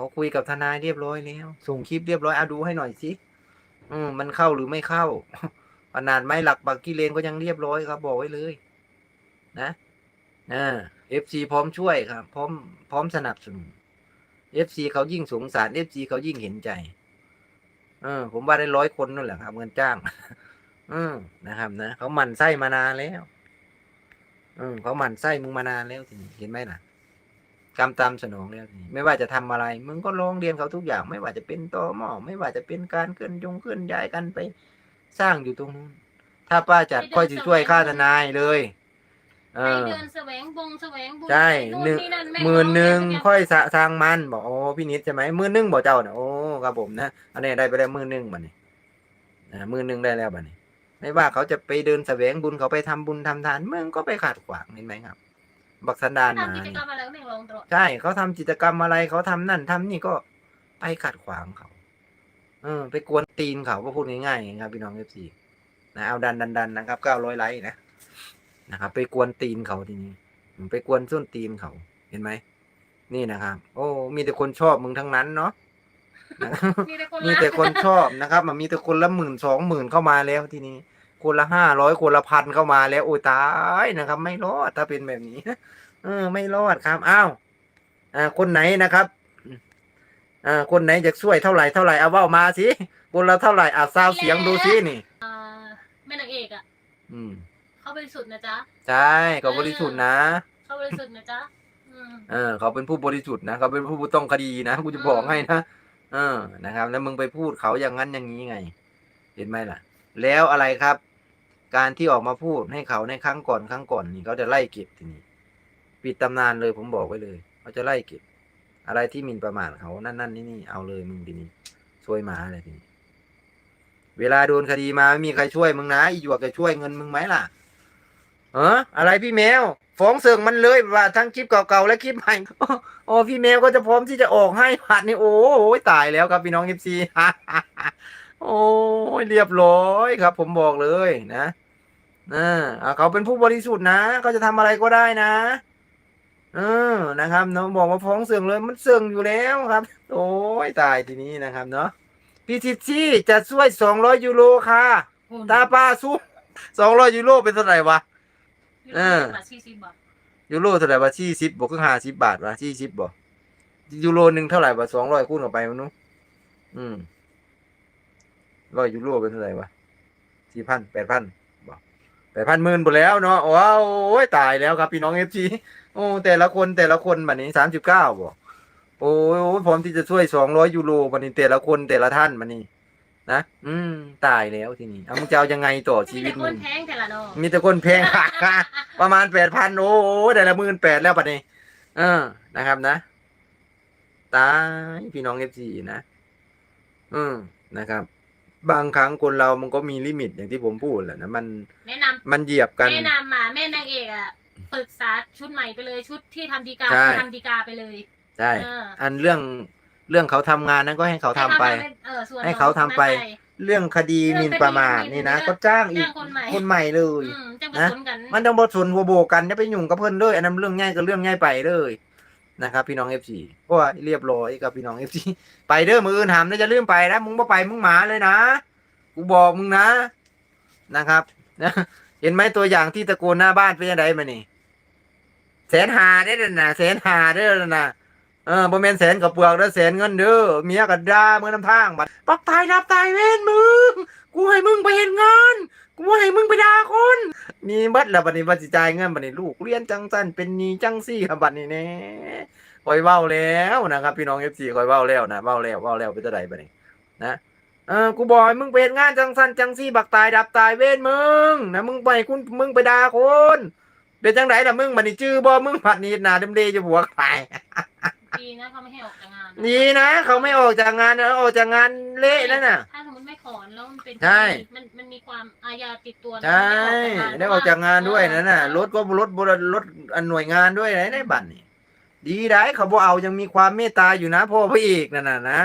เขาคุยกับทนายเรียบร้อยแล้ว ส่งคลิปเรียบร้อยเอาดูให้หน่อยสิอืมมันเข้าหรือไม่เข้าขนาดไม้หลักปักกิเลนก็ยังเรียบร้อยครับ บอกไว้เลย นะอ่าเอฟซีพร้อมช่วยครับ พร้อมพร้อมสนับสนุนเอฟซีเขายิ่งสงสารเอฟซีเขายิ่งเห็นใจเออผมว่าได้ร้อยคนนั่นแหละครับเงินจ้างอืมนะครับนะเขาหมั่นไส้มานานแล้วอืมเขาหมั่นไส้มึงมานานแล้วเห็นไหมล่ะ กรรมตามสนองแล้วทีนี้ไม่ว่าจะทำอะไร มึงก็ร้องเรียนเขาทุกอย่าง ไม่ว่าจะเป็นตอหม้อไม่ว่าจะเป็นการเคลื่อนยงเคลื่อนย้ายกันไปสร้างอยู่ตรงนู้น ถ้าป้าจัดค่อยจะช่วยค่าทนายเลย เอไปอเดินแสวงบงแสวงบุญใช่ไปหนึ่งนี่นั่นแหมื่นหนึ่งร้อค่อยสะทางมันบอกโอ้พี่นิดใช่ไหมหมื่นหนึ่งบอกเจ้าเนี่ยโอ้ครับผมนะอันนี้ได้ไปแล้วหมื่นหนึ่งบัดนี้อ่าหมื่นหนึ่งได้แล้วบัดนี้ ไม่ว่าเขาจะไปเดินแสวงบุญเขาไปทำบุญทำทานมึงก็ไปขัดขวางเห็นไหมครับ บักสันดานทำมากิจนี่กรรมอะไรก็ไม่ลงตลอดใช่เขาทำกิจกรรมอะไรเขาทำนั่นทำนี่ก็ไปขัดขวางเขา เออ ไปกวนตีนเขาก็พูดง่ายๆครับพี่น้องเอฟซีนะเอาดันดันดันนะครับเก้าร้อยไลค์นะนะครับ ไปกวนตีนเขาทีนี้ไปกวนส้นตีนเขาเห็นไหมนี่นะครับ โอ้มีแต่คนชอบมึงทั้งนั้นเนาะนะครับมีแต่คนมีรักแต่คนชอบนะครับ มันมีแต่คนละหมื่นสองหมื่นเข้ามาแล้วทีนี้ คนละห้าร้อยคนละพันเข้ามาแล้วโอ้ยตายนะครับ ไม่รอดถ้าเป็นแบบนี้เออ ไม่รอดครับอ้าวอ่า คนไหนนะครับอ่าคนไหนจะช่วยเท่าไหร่เท่าไหร่เอาเว่ามาสิคนละเท่าไหร่อะซาวเสียงดูสินี่อ่าแม่นางเอกอะ อืม เขาบริสุทธิ์นะจ๊ะ ใช่เขาบริสุทธิ์นะเขาบริสุทธิ์นะจ๊ะอืมเออเขาเป็นผู้บริสุทธิ์นะเขาเป็นผู้ต้องคดีนะกูจะบอกให้นะเออนะครับ แล้วมึงไปพูดเขาอย่างนั้นอย่างนี้ไง เห็นไหมล่ะ แล้วอะไรครับ การที่ออกมาพูดให้เขาในครั้งก่อนครั้งก่อนนี่เขาจะไล่เก็บทีนี้ปิดตำนานเลยผมบอกไว้เลยเขาจะไล่เก็บ อะไรที่มินประมาทเขานั่นนั่นนี่นี่เอาเลยมึงทีนี้ช่วยหมาอะไรทีนี้เวลาโดนคดีมาไม่มีใครช่วยมึงนะอีหยวกจะช่วยเงินมึงไหมล่ะเอออะไรพี่แมว ฟ้องเสิงมันเลยว่าทั้งคลิปเก่าๆและคลิปใหม่โอ้พี่แมวก็จะพร้อมที่จะออกให้ผัดนี่โอ้โหตายแล้วครับพี่น้องเอฟซีโอ้ยเรียบร้อยครับ ผมบอกเลยนะ อ่าอ่าเขาเป็นผู้บริสุทธิ์นะเขาจะทำอะไรก็ได้นะ เออนะครับเนาะบอกว่าฟ้องเสื่องเลยมันเสื่องอยู่แล้วครับ โอ้ยตายทีนี้นะครับ เนาะพี่ทิชชี่จะช่วยสองร้อยยูโรค่ะตาป้าสู้สองร้อยยูโรเป็นเท่าไหร่วะเออบาทสี่สิบบาทยูโรเท่าไหร่วะสี่สิบบวกก็ห้าสิบบาทวะสี่สิบบ่ยูโรหนึ่งเท่าไหร่วะสองร้อยคูณออกไปมันนู้นอืมร้อยยูโรเป็นเท่าไหร่วะสี่พันแปดพันบ่ แปดพันหมื่นหมดแล้วเนาะว้าวโอ้ยตายแล้วครับพี่น้องเอฟซีโอ้แต่ละคนแต่ละคนบัดนี้สามสิบเก้าบ่โอ้ยโอ้ยพร้อมที่จะช่วยสองร้อยยูโรบัดนี้แต่ละคนแต่ละท่านบัดนี้นะอืมตายแล้วทีนี้เอามึงจะเอายังไงต่อชีมีวิแต่ตคมึนงแพงแต่ละดอกมีแต่คนแพง ประมาณแปดพันโอ้โหแต่ละหมื่นแปดแล้วปัดนี้เออนะครับนะตายพี่น้องเอฟซีนะอืมนะครับ บางครั้งคนเรามันก็มีลิมิตอย่างที่ผมพูดแหละนะมันแนะนำมันเหยียบกัน แนะนำมาแม่นางเอกอะปรึกษาชุดใหม่ไปเลยชุดที่ทำดีกาใช่ ทำดีกาไปเลย ใช่เออ อันเรื่องเรื่องเขาทำงานนั้นก็ให้เขาทำไป ให้เออส่วนให้เขาทำไปของนั้น เรื่องคดีหมินประมาทนี่นะก็จ้างอีกจ้างคนใหม่ คนใหม่เลย อืมจะผนะ สมกันมันต้องบทสนหัวโบกกันจะไปยุ่งกับเพิ่นเลยอันนั้นเรื่องง่ายกับเรื่องง่ายไปเลย นะครับพี่น้องเอฟซีก็เรียบร้อยกับพี่น้องเอฟซีไปเด้อมืออื่นหามนะจะลืมไปนะมึงบ่ไปมึงหมาเลยนะกูบอกมึงนะนะครับนะเห็นไหมตัวอย่างที่ตะโกนหน้าบ้านเป็นยังไงมานี่แสนหาได้แล้วนะแสนหาได้แล้วนะ เออบ่แม่นแสนกับเปลือกเด้อแสนเงินเด้อเมียกับดาเมื่อนำทางบัดปักตายรับตายเว้นมึงกูให้มึงไปเห็นงานกูให้มึงไปด่าคน มีบัดแล้วบัดนี้บัดสิจ่ายเงินบัดนี้ลูกเรียนจังสั้นเป็นหนี้จังซี่ครับบัดนี้แน่คอยเว้าแล้วนะครับ พี่น้อง FC คอยเว้าแล้วนะเว้าแล้วเว้าแล้วเป็นจังไดบัดนี้นะเออกูบอกให้มึงไปเฮ็ดงานจังสั้นจังซี่บักตายดับตายเว้นมึงนะมึงไปคุณมึงไปด่าคนเป็นจังไดล่ะมึงบัดนี้จื้อบ่มึงผัดนี้หน้าเดมเดจะหัวใคร ดีนะเขาไม่ให้ออกจากงานนี่นะเขาไม่ออกจากงานนะออกจากงานเละนั่นน่ะ ถ้าสมมติไม่ขอนแล้วมันเป็นใช่มันมันมีความอาญาติดตัวนะใช่ได้ออกจากงานด้วยนั่นน่ะรถก็รถบรรถอันหน่วยงานด้วยไหนได้บัตรนี่ดีได้เขาบอกเอายังมีความเมตตาอยู่นะพ่อพระเอกนั่นน่ะนะ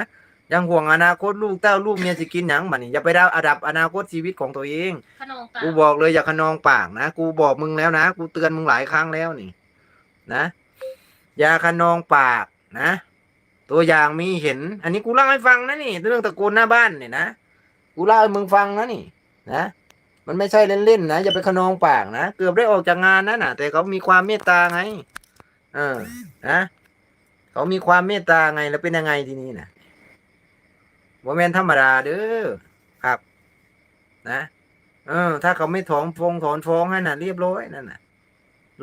ยังห่วงอนาคตลูกเต้าลูกเมียสิกินหยังบัตรนี่อย่าไปดาวอดับอนาคตชีวิตของตัวเองขนองตากูบอกเลยอย่าขนองปากนะกูบอกมึงแล้วนะ กูเตือนมึงหลายครั้งแล้วนี่ นะอย่าขนองปาก นะ ตัวอย่างมีเห็น อันนี้กูเล่าให้ฟังนะนี่เรื่องตะโกนหน้าบ้านเนี่ยนะกูเล่าให้มึงฟังนะนี่ นะมันไม่ใช่เล่นๆนะอย่าไปขนองปากนะเกือบได้ออกจากงานนะน่ะ แต่เขามีความเมตตาไง เออ นะเขามีความเมตตาไงแล้วเป็นยังไงทีนี้นะว่าแมนธรรมดาเด้อครับ นะ เออ ถ้าเขาไม่ถอนฟงถอนฟ้องให้น่ะ เรียบร้อยนั่นน่ะ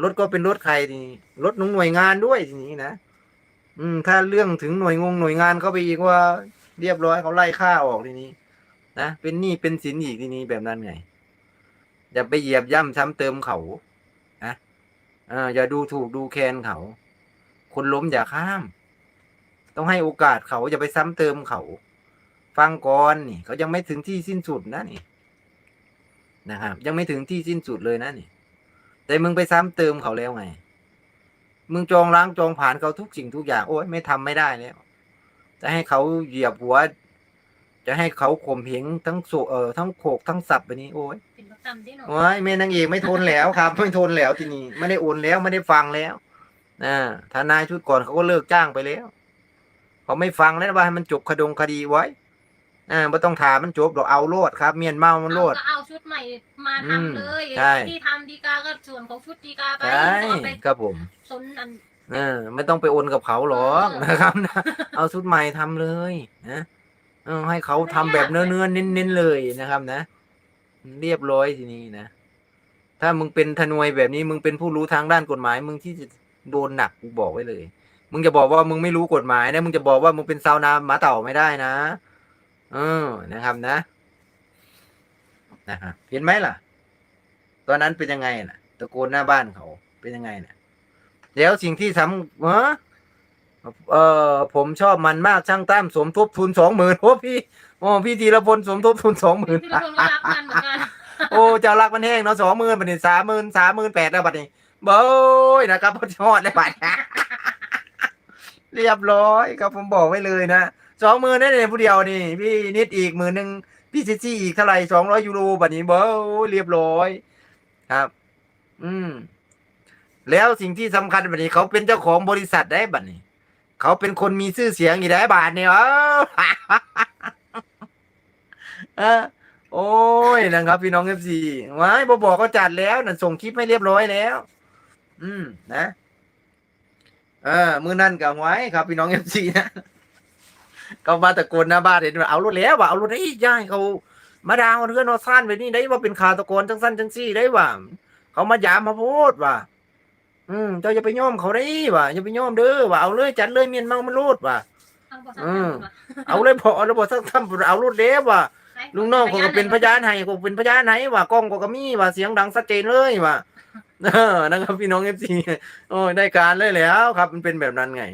รถก็เป็นรถใครทีนี้รถหน่วยงานด้วยทีนี้นะ อืม ถ้าเรื่องถึงหน่วยงงหน่วยงานเข้าไปอีกว่าเรียบร้อยเขาไล่ค่าออกทีนี้ นะเป็นหนี้เป็นสินอีกทีนี้แบบนั้นไง อย่าไปเหยียบย่ำซ้ำเติมเขานะอ่าอย่าดูถูกดูแคลนเขา คนล้มอย่าข้าม ต้องให้โอกาสเขาอย่าไปซ้ำเติมเขา ฟังก่อนนี่ เขายังไม่ถึงที่สิ้นสุดนะนี่ นะครับ ยังไม่ถึงที่สิ้นสุดเลยนะนี่ แต่มึงไปซ้ำเติมเขาแล้วไง มึงจองล้างจองผ่านเขาทุกสิ่งทุกอย่าง โอ้ยไม่ทำไม่ได้แล้วจะให้เขาเหยียบหัว จะให้เขาข่มเหงทั้งโศเออทั้งโขกทั้งสับไปนี้ โอ้ยเป็นประจำที่หนูโอ้ยแม่นางเอกไม่ทนแล้วครับ ไม่ทนแล้วทีนี้ไม่ได้โอนแล้วไม่ได้ฟังแล้วนะทนายชุดก่อนเขาก็เลิกจ้างไปแล้วเขาไม่ฟังแล้วว่าให้มันจบคดงคดีไว้ อ่าไม่ต้องถามมันจบหรอกเอาโลดครับ เมียนเมามันโลดเอาก็เอาชุดใหม่มาอืมทำเลยใช่ ที่ทำดีกาก็ส่วนของชุดดีกาไปใช่เอาไปครับผมสนอัน เออไม่ต้องไปโอนกับเขาหรอกเออ นะครับนะเอาชุดใหม่ทำเลยนะเออให้เขาทำแบบเนื้อเนื้อๆเน้นๆเลยนะครับนะ เรียบร้อยทีนี้นะ ถ้ามึงเป็นทนวยแบบนี้ มึงเป็นผู้รู้ทางด้านกฎหมาย มึงที่จะโดนหนักกูบอกไว้เลย มึงจะบอกว่ามึงไม่รู้กฎหมายนะมึงจะบอกว่ามึงเป็นซาวนาหมาเต่าไม่ได้นะ เออนะครับนะนะครับเห็นไหมล่ะ ตอนนั้นเป็นยังไงน่ะ ตะโกนหน้าบ้านเขาเป็นยังไงน่ะเดี๋ยวสิ่งที่สำเออเออผมชอบมันมากช่างตั้มสมทบทุนสองหมื่นโอ้พี่โอ้พี่ธีรพลสมทบทุนสองหมื่นพี่ทุกคนก็รับเงินเหมือนกันโอ้เจ้ารักมันแห้งเนาะสองหมื่นบัดนี้สามหมื่นสามหมื่นแปดแล้วบัดนี้เบ้ยนะครับพอชอดเลยบัดนี้เรียบร้อยครับผมบอกไว้เลยนะ สองหมื่นนั่นเองผู้เดียวนี่ พี่นิดอีกหมื่นหนึ่งพี่ซิซี่อีกเท่าไหร่สองร้อยยูโรบัดนี้เบ้เรียบร้อยครับ อืม แล้วสิ่งที่สำคัญบัดนี้ เขาเป็นเจ้าของบริษัทได้บัดนี้ เขาเป็นคนมีชื่อเสียงอยู่ได้บาทเนี่ยเออเออโอ้ยนะครับ พี่น้องเอฟซีว้ายบอบอกก็จัดแล้วนั่นส่งคลิปให้เรียบร้อยแล้ว อืม นะ เออ มือนั่นกับไว้ครับ พี่น้องเอฟซีนะ เขามาตะโกนหน้าบ้านเห็นว่าเอารถแล้วว่าเอารถได้ย่ายเขามาดาวเรือนอซ่านไปนี่ได้ว่าเป็นข่าวตะโกนจังสั้นจังซี่ได้ว่าเขามาหยามมาพูดว่า อืมเจ้าอย่าไปย่อมเขาได้ว่าอย่าไปย่อมเด้อว่าเอาเลยจัดเลยเมียนเมามันรูดว่าเอาบ่อืมทำเอาเลยพอเอาเลยพอสักทำเอารถเล็วว่าลุงน้องก็เป็นพยานให้ก็เป็นพยานให้ว่ากล้องก็ก็มีว่าเสียงดังชัดเจนเลยว่าเออนะครับพี่น้องเอฟซีโอ้ยได้การเลยแล้วครับ มันเป็นแบบนั้นไง